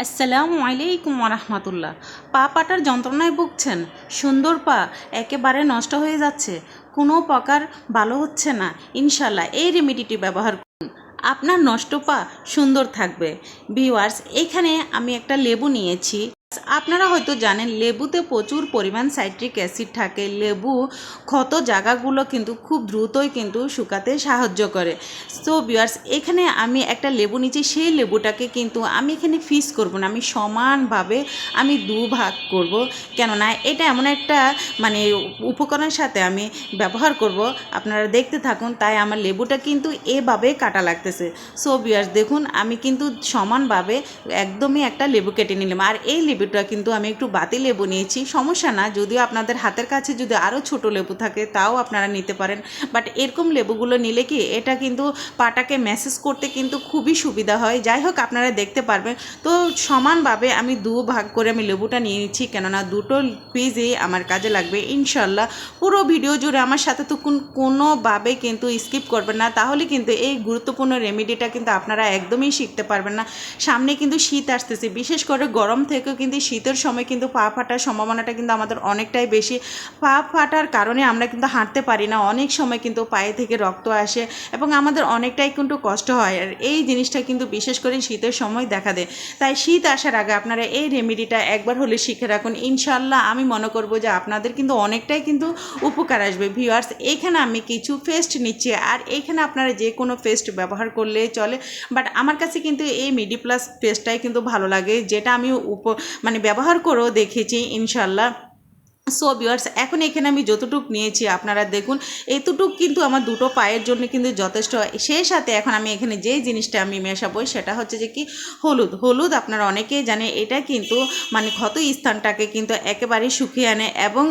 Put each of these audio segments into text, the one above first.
আসসালামু আলাইকুম রহমতুল্লাহ পা পাটার যন্ত্রণায় ভুগছেন। সুন্দর পা একেবারে নষ্ট হয়ে যাচ্ছে। কোনো প্রকার ভালো হচ্ছে না। ইনশাল্লাহ এই রেমেডিটি ব্যবহার করুন। আপনার নষ্ট পা সুন্দর থাকবে। ভিওয়ার্স এখানে আমি একটা লেবু নিয়েছি। আপনারা হয়তো জানেন, লেবুতে প্রচুর পরিমাণ সাইট্রিক অ্যাসিড থাকে। লেবু ক্ষত জায়গাগুলো কিন্তু খুব দ্রুতই কিন্তু শুকাতে সাহায্য করে। সো বিয়ার্স এখানে আমি একটা লেবু নিচ্ছি সেই লেবুটাকে কিন্তু আমি এখানে ফিস করব না। আমি সমানভাবে আমি দু ভাগ করব। কেননা, এটা এমন একটা মানে উপকরণের সাথে আমি ব্যবহার করব। আপনারা দেখতে থাকুন, তাই আমার লেবুটা কিন্তু এভাবে কাটা লাগতেছে। সো বিয়ার্স দেখুন, আমি কিন্তু সমানভাবে একদমই একটা লেবু কেটে নিলাম। আর এই লেবুটা কিন্তু আমি একটু বাতি লেবু নিয়েছি। সমস্যা না, যদিও আপনাদের হাতের কাছে যদি আরও ছোট লেবু থাকে, তাও আপনারা নিতে পারেন। বাট এরকম লেবুগুলো নিলে কি, এটা কিন্তু পাটাকে ম্যাসেজ করতে কিন্তু খুবই সুবিধা হয়। যাই হোক, আপনারা দেখতে পারবেন। তো সমানভাবে আমি দু ভাগ করে আমি লেবুটা নিয়ে নিচ্ছি, কেননা দুটো পিসই আমার কাজে লাগবে। ইনশাল্লাহ পুরো ভিডিও জুড়ে আমার সাথে তো কোন কোনোভাবে কিন্তু স্কিপ করবেন না। তাহলে কিন্তু এই গুরুত্বপূর্ণ রেমেডিটা কিন্তু আপনারা একদমই শিখতে পারবেন না। সামনে কিন্তু শীত আসতেছে, বিশেষ করে গরম থেকেও কিন্তু শীতের সময় কিন্তু পা ফাটার সম্ভাবনাটা কিন্তু আমাদের অনেকটাই বেশি। পা ফাটার কারণে আমরা কিন্তু হাঁটতে পারি না। অনেক সময় কিন্তু পায়ে থেকে রক্ত আসে এবং আমাদের অনেকটাই কিন্তু কষ্ট হয়। আর এই জিনিসটা কিন্তু বিশেষ করে শীতের সময় দেখা দেয়। তাই শীত আসার আগে আপনারা এই রেমেডিটা একবার হলে শিখে রাখুন। ইনশাল্লাহ আমি মনে করব যে আপনাদের কিন্তু অনেকটাই কিন্তু উপকার আসবে। ভিউয়ার্স, এখানে আমি কিছু পেস্ট নিচ্ছি। আর এইখানে আপনারা যে কোনো পেস্ট ব্যবহার করলে চলে। বাট আমার কাছে কিন্তু এই মিডি প্লাস পেস্টটাই কিন্তু ভালো লাগে। যেটা আমি উপ মানে ব্যবহার করেও দেখেছি ইনশাল্লাহ সো ভিউয়ার্স এখন এখানে আমি যতটুক নিয়েছি, আপনারা দেখুন, এতটুক কিন্তু আমার দুটো পায়ের জন্য কিন্তু যথেষ্ট। সেই সাথে এখন আমি এখানে যেই জিনিসটা আমি মেশাবো, সেটা হচ্ছে যে কি, হলুদ। হলুদ আপনারা অনেকেই জানে এটা কিন্তু মানে ক্ষত স্থানটাকে কিন্তু একেবারে শুকিয়ে আনে এবং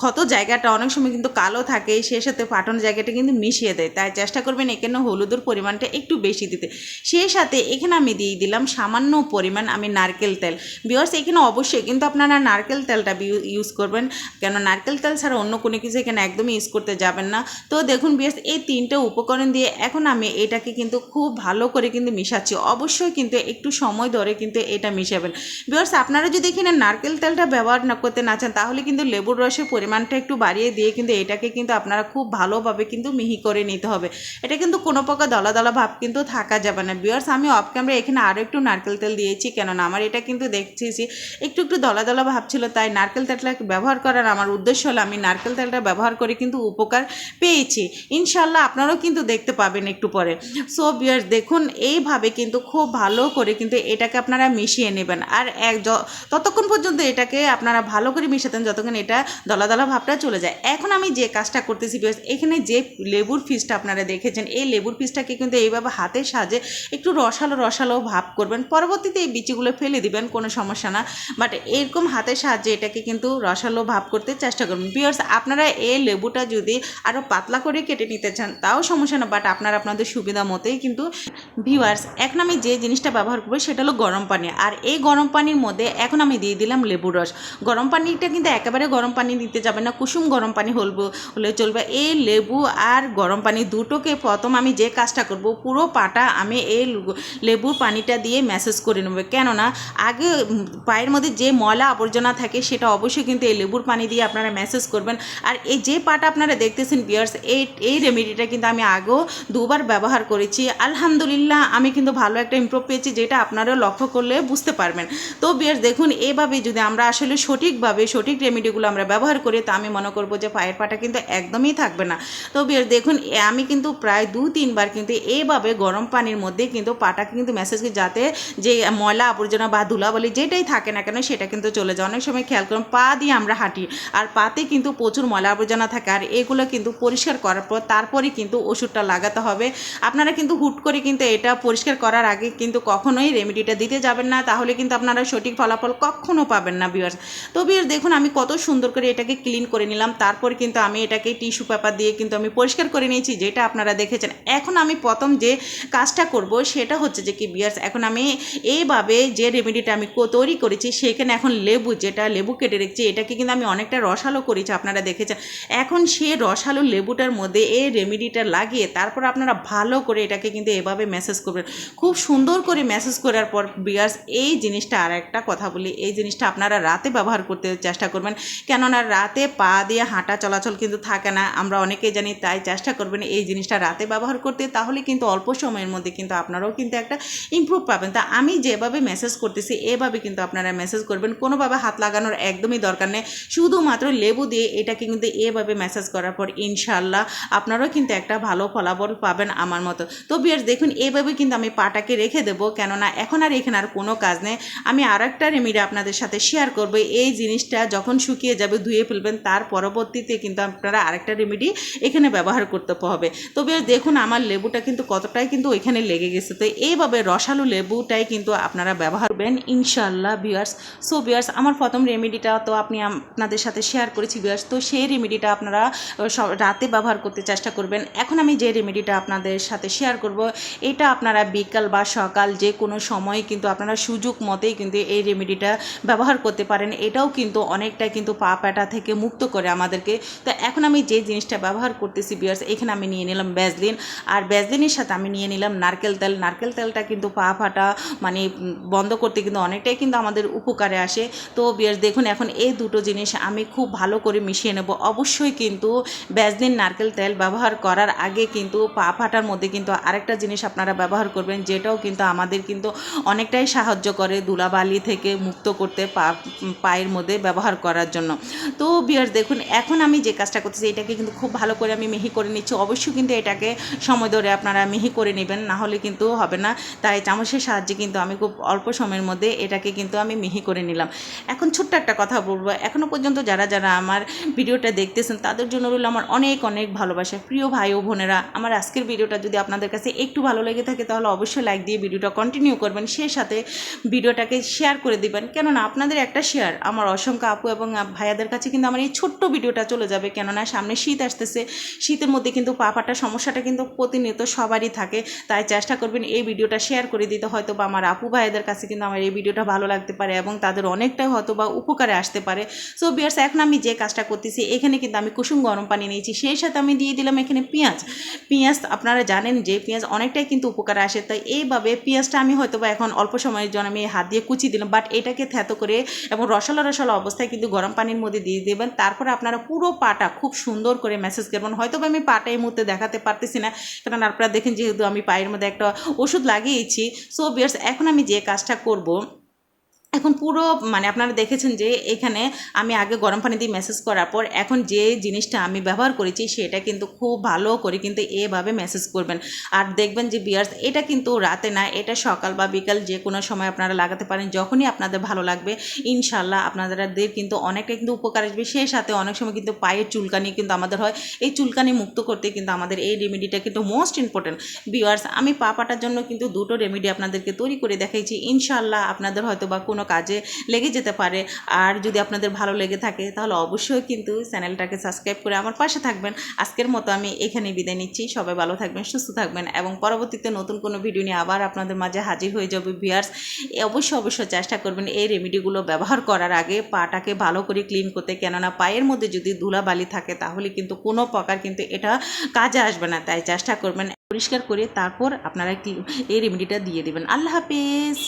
ক্ষত জায়গাটা অনেক সময় কিন্তু কালো থাকে, সেই সাথে পাটন জায়গাটা কিন্তু মিশিয়ে দেয়। তাই চেষ্টা করবেন এখানে হলুদের পরিমাণটা একটু বেশি দিতে। সেই সাথে এখানে আমি দিয়ে দিলাম সামান্য পরিমাণ আমি নারকেল তেল। বিয়ার্স এখানে অবশ্যই কিন্তু আপনারা নারকেল তেলটা ইউজ করবেন। কেন নারকেল তেল ছাড়া অন্য কোনো কিছু এখানে একদমই ইউজ করতে যাবেন না। তো দেখুন বিয়ার্স এই তিনটে উপকরণ দিয়ে এখন আমি এটাকে কিন্তু খুব ভালো করে কিন্তু মিশাচ্ছি। অবশ্যই কিন্তু একটু সময় ধরে কিন্তু এটা মিশাবেন। বিয়ার্স আপনারা যদি এখানে নারকেল তেলটা ব্যবহার না করতে না চান, তাহলে কিন্তু লেবুর রসের পরিমাণটা একটু বাড়িয়ে দিয়ে কিন্তু এটাকে কিন্তু আপনারা খুব ভালোভাবে কিন্তু মিহি করে নিতে হবে। এটা কিন্তু কোনো প্রকার দলা দলা ভাব কিন্তু থাকা যাবে না। বিয়ার্স আমি অফ ক্যামেরা এখানে আরও একটু নারকেল তেল দিয়েছি, কেননা আমার এটা কিন্তু দেখতেছি একটু একটু দলা দলা ভাব ছিল, তাই নারকেল তেলটা ব্যবহার করার আমার উদ্দেশ্য হলো আমি নারকেল তেলটা ব্যবহার করে কিন্তু উপকার পেয়েছি। ইনশাল্লাহ আপনারাও কিন্তু দেখতে পাবেন একটু পরে। সো বিয়ার্স দেখুন, এইভাবে কিন্তু খুব ভালো করে কিন্তু এটাকে আপনারা মিশিয়ে নেবেন। আর এক ততক্ষণ পর্যন্ত এটাকে আপনারা ভালো করে মিশাতেন যতক্ষণ এটা দলা দলা ভাবটা চলে যায়। এখন আমি যে কাজটা করতেছি বিকজ এখানে যে লেবুর পিসটা আপনারা দেখেছেন, এই লেবুর পিসটাকে কিন্তু এইভাবে হাতের সাহায্যে একটু রসালো রসালো ভাব করবেন। পরবর্তীতে এই বিচিগুলো ফেলে দিবেন, কোনো সমস্যা না। বাট এরকম হাতের সাহায্যে এটাকে কিন্তু রসালো ভাব করতে চেষ্টা করবেন। বিয়ার্স আপনারা এই লেবুটা যদি আরও পাতলা করে কেটে নিতে চান, তাও সমস্যা না বাট আপনারা আপনাদের সুবিধা মতোই কিন্তু ভিউয়ার্স এখন আমি যে জিনিসটা ব্যবহার করব সেটা হলো গরম পানি। আর এই গরম পানির মধ্যে এখন আমি দিয়ে দিলাম লেবুর রস। গরম পানিটা কিন্তু একেবারে গরম পানি দিতে যাবে না, কুসুম গরম পানি হলবো হলে চলবে। এই লেবু আর গরম পানি দুটোকে প্রথম আমি যে কাজটা করব, পুরো পাটা আমি এই লেবুর পানিটা দিয়ে ম্যাসেজ করে নেব। কেননা, আগে পায়ের মধ্যে যে ময়লা আবর্জনা থাকে, সেটা অবশ্যই কিন্তু এই লেবুর পানি দিয়ে আপনারা ম্যাসেজ করবেন। আর এই যে পাটা আপনারা দেখতেছেন বিয়ার্স এই এই রেমেডিটা কিন্তু আমি আগেও দুবার ব্যবহার করেছি। আলহামদুলিল্লাহ, আমি কিন্তু ভালো একটা ইমপ্রুভ পেয়েছি, যেটা আপনারাও লক্ষ্য করলে বুঝতে পারবেন। তো বিয়ার্স দেখুন, এভাবে যদি আমরা আসলে সঠিকভাবে সঠিক রেমেডিগুলো আমরা ব্যবহার করি, তা আমি মনে করব যে পায়ের পাটা কিন্তু একদমই থাকবে না। তো বিয়ার্স দেখুন আমি কিন্তু প্রায় দু, তিনবার কিন্তু এইভাবে গরম পানির মধ্যে কিন্তু পাটাকে কিন্তু মেসেজ যাতে যে ময়লা আবর্জনা বা ধুলাবালি যেটাই থাকে না কেন, সেটা কিন্তু চলে যায়। অনেক সময় খেয়াল করুন, পা দিয়ে আমরা হাঁটি। আর পাতে কিন্তু প্রচুর ময়লা আবর্জনা থাকে আর এগুলো কিন্তু পরিষ্কার করার পর তারপরে কিন্তু ওষুধটা লাগাতে হবে। আপনারা কিন্তু হুট করে কিন্তু এটা পরিষ্কার করার আগে কিন্তু কখনোই রেমেডিটা দিতে যাবেন না। তাহলে কিন্তু আপনারা সঠিক ফলাফল কখনো পাবেন না বিয়ার্স তো বিয়ার্স দেখুন, আমি কত সুন্দর করে এটাকে ক্লিন করে নিলাম। তারপর কিন্তু আমি এটাকে টিস্যু পেপার দিয়ে কিন্তু আমি পরিষ্কার করে নিয়েছি, যেটা আপনারা দেখেছেন। এখন আমি প্রথম যে কাজটা করব সেটা হচ্ছে যে কি বিয়ার্স এখন আমি এইভাবে যে রেমেডিটা আমি তৈরি করেছি, সেখানে এখন লেবু, যেটা লেবু কেটে রেখেছি, এটা এটাকে কিন্তু আমি অনেকটা রসালো করেছি আপনারা দেখেছেন। এখন সে রসালো লেবুটার মধ্যে এই রেমেডিটা লাগিয়ে তারপর আপনারা ভালো করে এটাকে কিন্তু এভাবে মেসেজ করবেন। খুব সুন্দর করে মেসেজ করার পর বিয়ার্স, এই জিনিসটা আর একটা কথা বলি, এই জিনিসটা আপনারা রাতে ব্যবহার করতে চেষ্টা করবেন। কেননা রাতে পা দিয়ে হাঁটা চলাচল কিন্তু থাকে না, আমরা অনেকেই জানি তাই চেষ্টা করবেন এই জিনিসটা রাতে ব্যবহার করতে, তাহলে কিন্তু অল্প সময়ের মধ্যে কিন্তু আপনারাও কিন্তু একটা ইমপ্রুভ পাবেন। তা আমি যেভাবে মেসেজ করতেছি, এভাবে কিন্তু আপনারা মেসেজ করবেন। কোনোভাবে হাত লাগানোর একদমই দরকার নেই শুধুমাত্র লেবু দিয়ে এটাকে কিন্তু এভাবে মেসেজ করার পর ইনশাল্লাহ আপনারাও কিন্তু একটা ভালো ফলাফল পাবেন আমার মতো। তো বিয়ার দেখুন, এভাবে কিন্তু আমি পাটাকে রেখে দেবো। কেননা এখন আর এখানে আর কোনো কাজ নেই। আমি আর একটা রেমিডি আপনাদের সাথে শেয়ার করব। এই জিনিসটা যখন শুকিয়ে যাবে, ধুয়ে ফেলবেন, তার পরবর্তীতে কিন্তু আপনারা আরেকটা রেমিডি এখানে ব্যবহার করতে হবে। তো বেশ দেখুন, আমার লেবুটা কিন্তু কতটাই কিন্তু ওইখানে লেগে গেছে। তো এইভাবে রসালো লেবুটাই কিন্তু আপনারা ব্যবহার করবেন ইনশাল্লাহ বিয়ার্স সো বিয়ার্স আমার প্রথম রেমেডিটা তো আপনি আপনাদের সাথে শেয়ার করেছি বিয়ার্স তো সেই রেমেডিটা আপনারা রাতে ব্যবহার করতে চেষ্টা করবেন। এখন আমি যে রেমেডিটা আপনাদের সাথে শেয়ার করব, এটা আপনারা বিকাল বা সকাল যে কোনো সময় কিন্তু আপনারা সুযোগ মতেই কিন্তু এই রেমেডিটা ব্যবহার করতে পারেন। এটাও কিন্তু অনেকটা কিন্তু পা প্যাটা থেকে মুক্ত করে আমাদেরকে। তো এখন আমি যে জিনিসটা ব্যবহার করতেছি বিয়ার্স এখানে আমি নিয়ে নিলাম ব্যাজলিন আর ব্যাজলিনের সাথে আমি নিয়ে নিলাম নারকেল তেল। নারকেল তেলটা কিন্তু পা ফাটা মানে বন্ধ করতে কিন্তু অনেকটাই কিন্তু আমাদের উপকারে আসে। তো বিয়ার্স দেখুন, এখন এই দুটো জিনিস আমি খুব ভালো করে মিশিয়ে নেব। অবশ্যই কিন্তু ব্যাজলিন নারকেল তেল ব্যবহার করার আগে কিন্তু পা ফাটার মধ্যে কিন্তু আরেকটা জিনিস আপনারা ব্যবহার করবেন, যেটাও কিন্তু আমাদের কিন্তু অনেকটাই সাহায্য করে ধুলাবালি থেকে মুক্ত করতে পা, পায়ের মধ্যে ব্যবহার করার জন্য। তো বিয়ার্স দেখুন, এখন আমি যে কাজটা করতেছি, এটাকে কিন্তু খুব ভালো করে আমি মিহি করে নিচ্ছি। অবশ্যই কিন্তু এটাকে সময় ধরে আপনারা মিহি করে নেবেন, না হলে কিন্তু হবে না। তাই চামচের সাহায্যে কিন্তু আমি খুব অল্প সময়ের মধ্যে এটাকে কিন্তু আমি মিহি করে নিলাম। এখন ছোট্ট একটা কথা বলব এখনও পর্যন্ত যারা যারা আমার ভিডিওটা দেখতেছেন, তাদের জন্য রইল আমার অনেক অনেক ভালোবাসা। প্রিয় ভাই ও বোনেরা, আমার আজকের ভিডিওটা যদি আপনাদের কাছে একটু ভালো লেগে থাকে, তাহলে অবশ্যই লাইক দিয়ে ভিডিওটা কন্টিনিউ করবেন সে সাথে ভিডিওটাকে শেয়ার করে দিবেন। কেননা আপনাদের একটা শেয়ার আমার অসংখ্য আপু এবং ভাইয়াদের কাছে কিন্তু আমার এই ছোট্ট ভিডিওটা চলে যাবে। কেননা সামনে শীত আসতেছে, শীতের মধ্যে কিন্তু পা ফাটার সমস্যাটা কিন্তু প্রতিনিয়ত সবারই থাকে। তাই চেষ্টা করবেন এই ভিডিওটা শেয়ার করে দিতে হয়তো বা আমার আপু ভাইয়াদের কাছে কিন্তু আমার এই ভিডিওটা ভালো লাগতে পারে এবং তাদের অনেকটাই হয়তো বা উপকারে আসতে পারে। সো বিয়ার্স এখন আমি যে কাজটা করতেছি, এখানে কিন্তু আমি কুসুম গরম পানি নিয়েছি। সেই সাথে আমি দিয়ে দিলাম এখানে পেঁয়াজ। পেঁয়াজ, আপনারা জানেন যে পেঁয়াজ অনেকটাই কিন্তু উপকারে আসে, তাই এইভাবে পেঁয়াজটা আমি হয়তো বা এখন অল্প সময়ের জন্য আমি হাত দিয়ে কুচি দিলাম বাট এটাকে থ্যাতো করে এবং রসালো রসালো অবস্থায় কিন্তু গরম পানির মধ্যে দিয়ে দেবেন। তারপরে আপনারা পুরো পাটা খুব সুন্দর করে মেসেজ করবেন। হয়তো বা আমি পাটা এই মুহূর্তে দেখাতে পারতেছি না কারণ আপনারা দেখেন যেহেতু আমি পায়ের মধ্যে একটা ওষুধ লাগিয়েছি। সো বিয়ার্স এখন আমি যে কাজটা করব এখন পুরো মানে আপনারা দেখেছেন যে এখানে আমি আগে গরম পানি দিয়ে মেসেজ করার পর এখন যে জিনিসটা আমি ব্যবহার করেছি সেটা কিন্তু খুব ভালো করে কিন্তু এভাবে মেসেজ করবেন। আর দেখবেন যে বিয়ার্স এটা কিন্তু রাতে না, এটা সকাল বা বিকাল যে কোনো সময় আপনারা লাগাতে পারেন, যখনই আপনাদের ভালো লাগবে ইনশাল্লাহ আপনাদের কিন্তু অনেকটা কিন্তু উপকার আসবে। সেই সাথে অনেক সময় কিন্তু পায়ের চুলকানি কিন্তু আমাদের হয়। এই চুলকানি মুক্ত করতে কিন্তু আমাদের এই রেমেডিটা কিন্তু মোস্ট ইম্পর্টেন্ট বিয়ার্স আমি পা পাটার জন্য কিন্তু দুটো রেমেডি আপনাদেরকে তৈরি করে দেখাইছি। ইনশাল্লাহ আপনাদের হয়তো বা কোনো কাজে লেগে যেতে পারে। আর যদি আপনাদের ভালো লেগে থাকে, তাহলে অবশ্যই কিন্তু চ্যানেলটাকে সাবস্ক্রাইব করে আমার পাশে থাকবেন। আজকের মতো আমি এখানে বিদায় নিচ্ছি। সবাই ভালো থাকবেন, সুস্থ থাকবেন এবং পরবর্তীতে নতুন কোনো ভিডিও নিয়ে আবার আপনাদের মাঝে হাজির হয়ে যাবে ভিয়ার্স অবশ্যই অবশ্যই চেষ্টা করবেন এই রেমেডিগুলো ব্যবহার করার আগে পাটাকে ভালো করে ক্লিন করতে। কেননা পায়ের মধ্যে যদি ধুলাবালি থাকে, তাহলে কিন্তু কোনো প্রকার কিন্তু এটা কাজে আসবে না। তাই চেষ্টা করবেন পরিষ্কার করে তারপর আপনারা কি এই রেমেডিটা দিয়ে দেবেন। আল্লাহ হাফিজ!